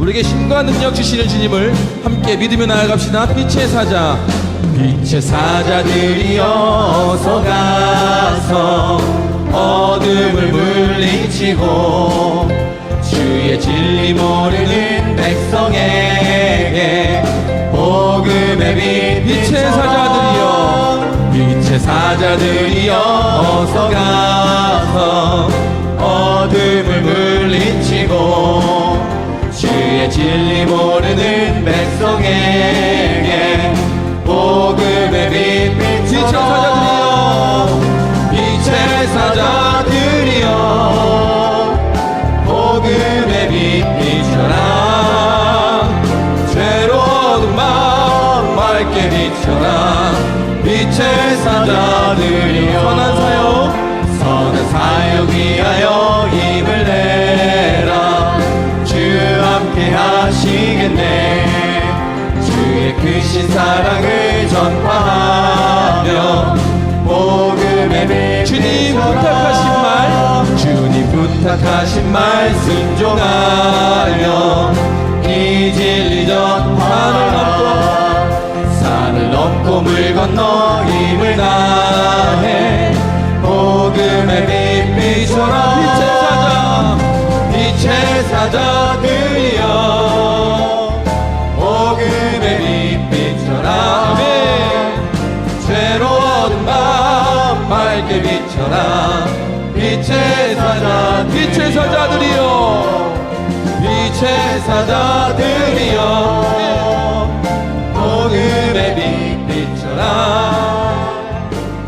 우리에게 힘과 능력 주시는 주님을 함께 믿으며 나아갑시다. 빛의 사자, 빛의 사자들이 어서 가서 어둠을 물리치고 주의 진리 모르는 백성에게 복음의 빛 빛의 사자들이여. 빛의 사자들이여 어서 가서 어둠을 물리치고 주의 진리 모르는 백성에게 복음의 빛 빛의 사자들이여 빛의 사자들이여 복음의 빛 비춰라. 죄로 어두운 마음 맑게 비춰라. 빛의 사자들이여 하시겠네. 주의 크신 사랑을 전파하며 복음의 빛 주님 부탁하신 말. 주님 부탁하신 말 순종하며 이 진리 전파를 넘고 산을 넘고 물 건너 힘을 다해 복음의 빛 비춰라 빛의 사자. 빛의 사자들 비춰라 빛의 사자 빛의 사자들이여. 빛의 사자들이여. 복음의 빛 비춰라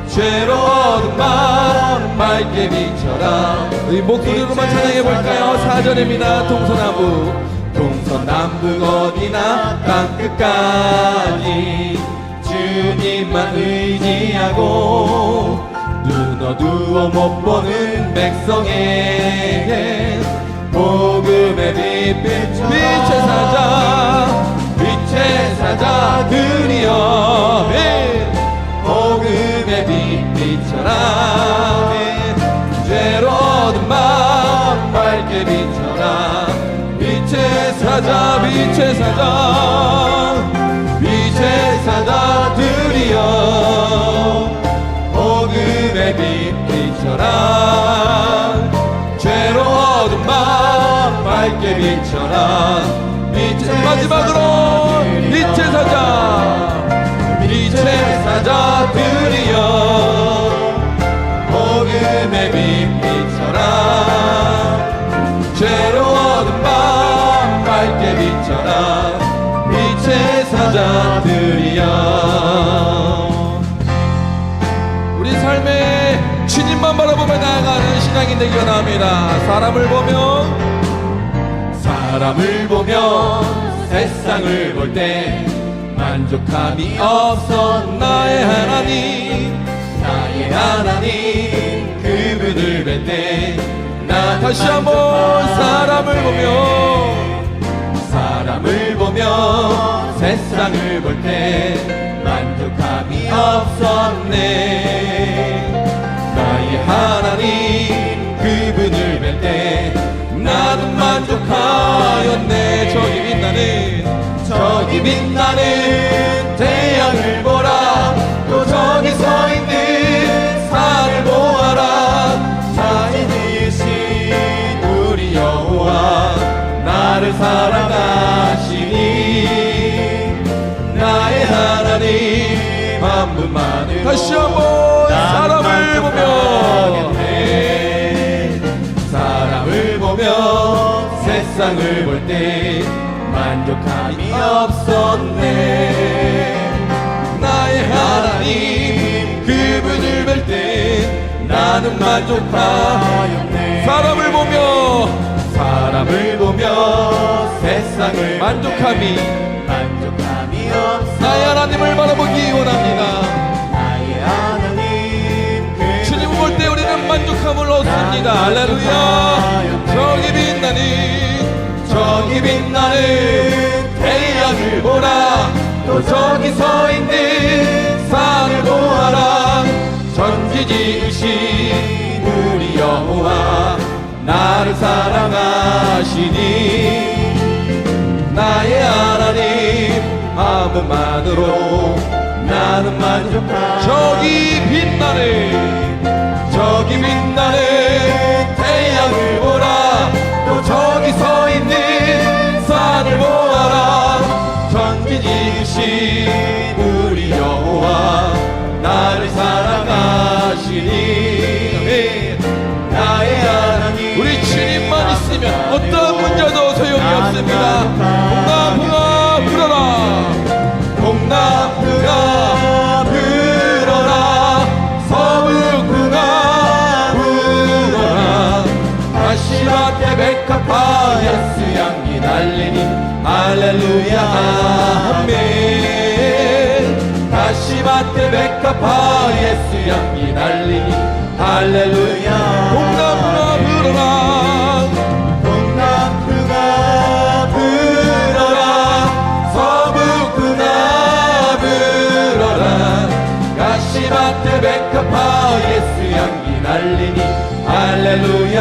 죄로 어두운 밤 맑게 비춰라 우리 목소리로만 찬양해 볼까요? 사절입니다. 동서남북. 동서남북 어디나 땅끝까지 주님만 의지하고 눈 어두워 못 보는 백성에게 복음의 빛 빛의 사자 빛의 사자들이여 예. 복음의 빛 비춰라 죄로 어두운 마음 맑게 비춰라. 빛의 사자 빛의 사자 빛의 복음의 빛 비춰라 죄로 어두운 마음 맑게 비춰라 빛의 마지막으로 빛의 사자. 빛의 되기 원합니다. 사람을 보며 사람을 보며 세상을 볼 때 만족함이 없어. 나의 하나님 나의 하나님 그분을 뵐 때 나 다시 한번 사람을 보며 사람을 보며 세상을 볼 때 만족함이 없었네. 나의 하나님 만족하였네 저기 빛나는 저기 빛나는 태양을 보라. 또 저기 서 있는 산을 보아라. 자진 지으신 우리 여호와 나를 사랑하시니. 나의 하나님 한 분만으로 다시 한번 사람을 보며. 사람을 보며 세상을 볼 때 만족함이 없었네. 나의 하나님 그분을 뵐 때 나는 만족하였네. 사람을 보며 사람을 보며 세상을 만족함이 만족함이 없어 나의 하나님을 바라보기 원합니다. 나의 하나님 그 주님 볼 때 우리는 만족함을 얻습니다. 할렐루야. 저기 빛나는 저기 빛나는 태양을 보라. 또 저기 서 있는 산을 보아라. 전지 지으신 우리 여호와 나를 사랑하시니. 나의 하나님 아무만으로 나는 만족하 저기 빛나는 저기 빛나는 지으신 우리 여호와 나를 사랑하시니. 나의 하나님 우리 주님만 있으면 어떤 문제도 소용이 없습니다. 불어라. 동남풍아 불어라. 서북풍아 불어라. 다시마대 백합화 예수 향기 날리니. 할렐루야. 아멘 백합화 예수 향기 날리니 할렐루야. 동남풍아 불어라. 동남풍아 불어라. 서북풍아 불어라. 백합화 예수 향기 날리니. 할렐루야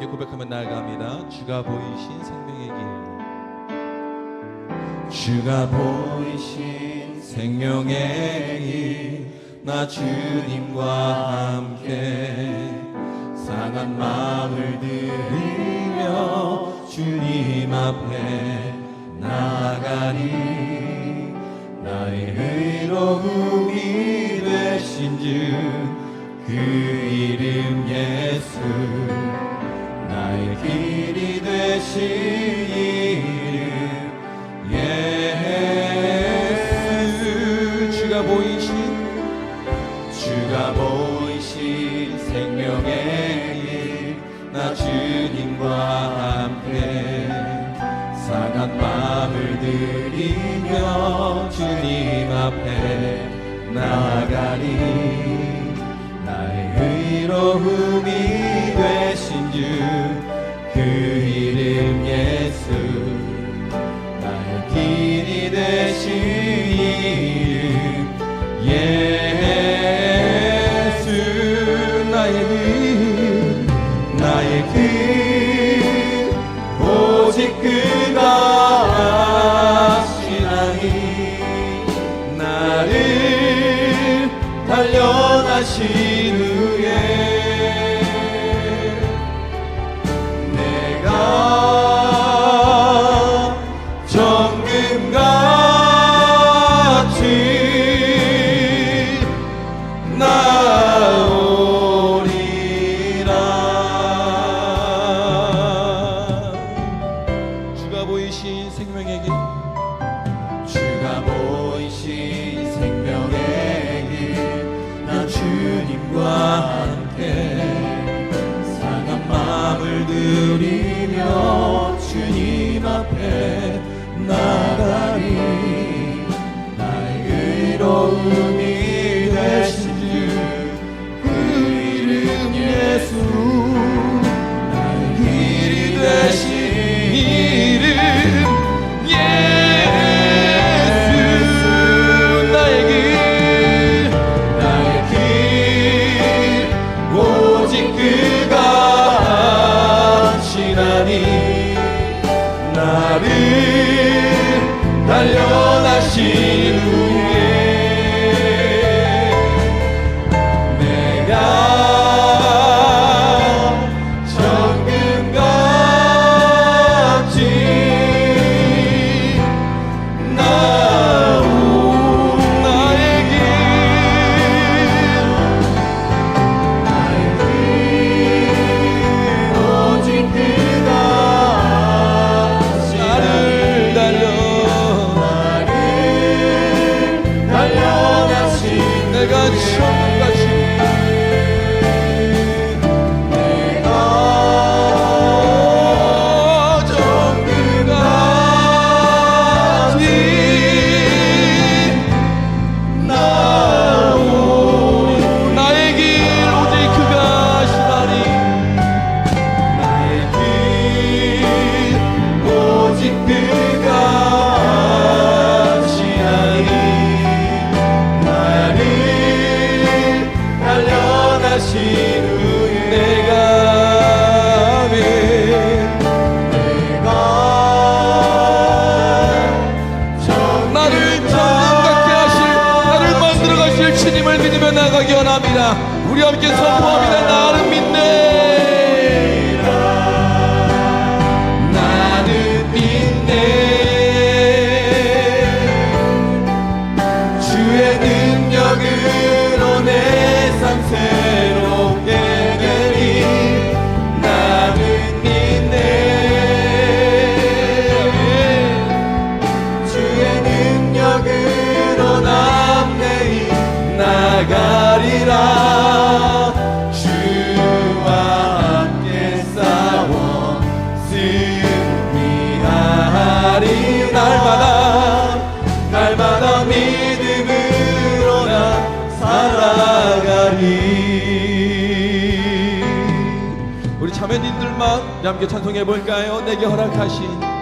함께 고백하며 나아갑니다. 주가 보이신 생명의 길. 주가 보이신 생명의 길, 나 주님과 함께 상한 마음을 들이며 주님 앞에 나아가니 나의 의로움이 되신 주 그 이름 예수 나의 길이 이름. 예수. 주가 보이신 주가 보이신 생명의 길, 나 주님과 함께 상한 마음을 들이며 주님 앞에 나아가리. 나의 의로움이 되신 주 그 이름 예수 나의 길이 되신 이름 예수 나의 길 나의 길 의로움이 되신 주그 이름 예수 나의 길이 되신 선포합니다. 우리 함께 선포합니다. 나를 믿네. 함께 찬송해 볼까요? 내게 허락하신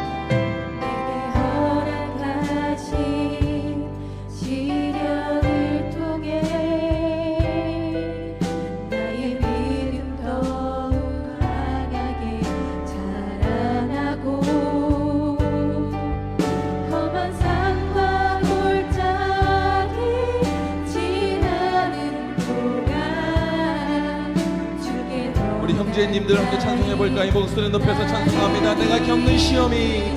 성도님들 함께 찬송해 볼까? 이 목소리 높여서 찬송합니다. 내가 겪는 시험이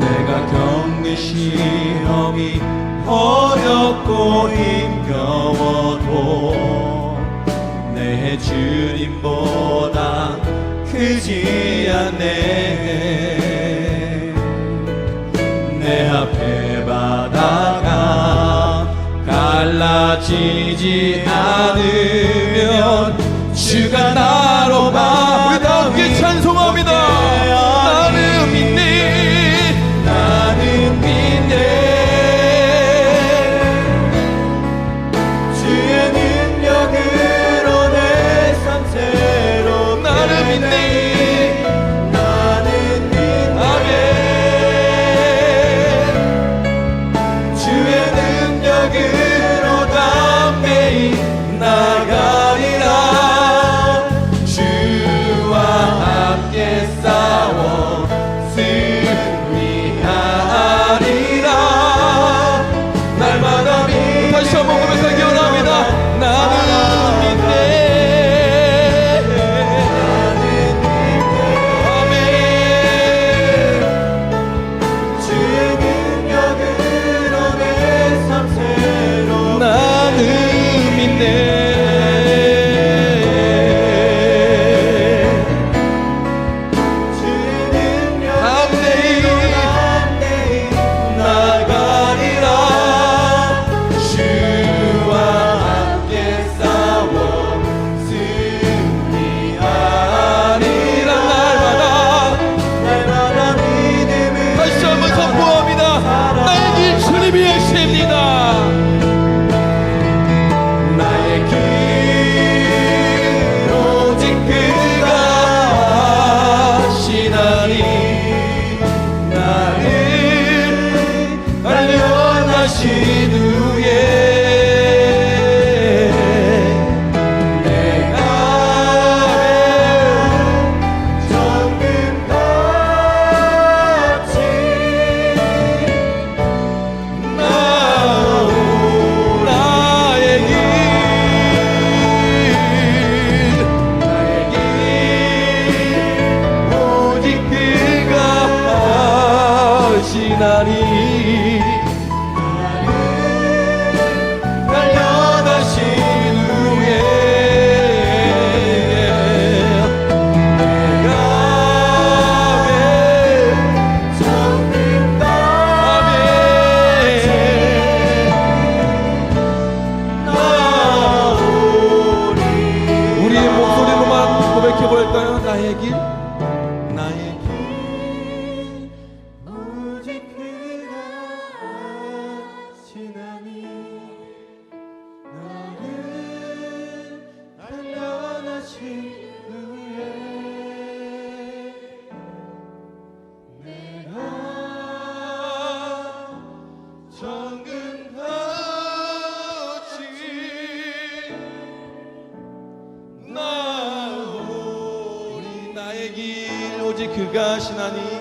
내가 겪는 시험이 어렵고 힘겨워도 내 주님보다 크지 않네 내 앞에 바다가 갈라지지 않은 나가시나니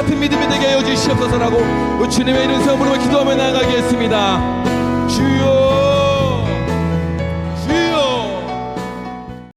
같은 믿음이 되게 하여 주시옵소서라고 주님의 이름 성부로 기도하며 나아가겠습니다. 주여.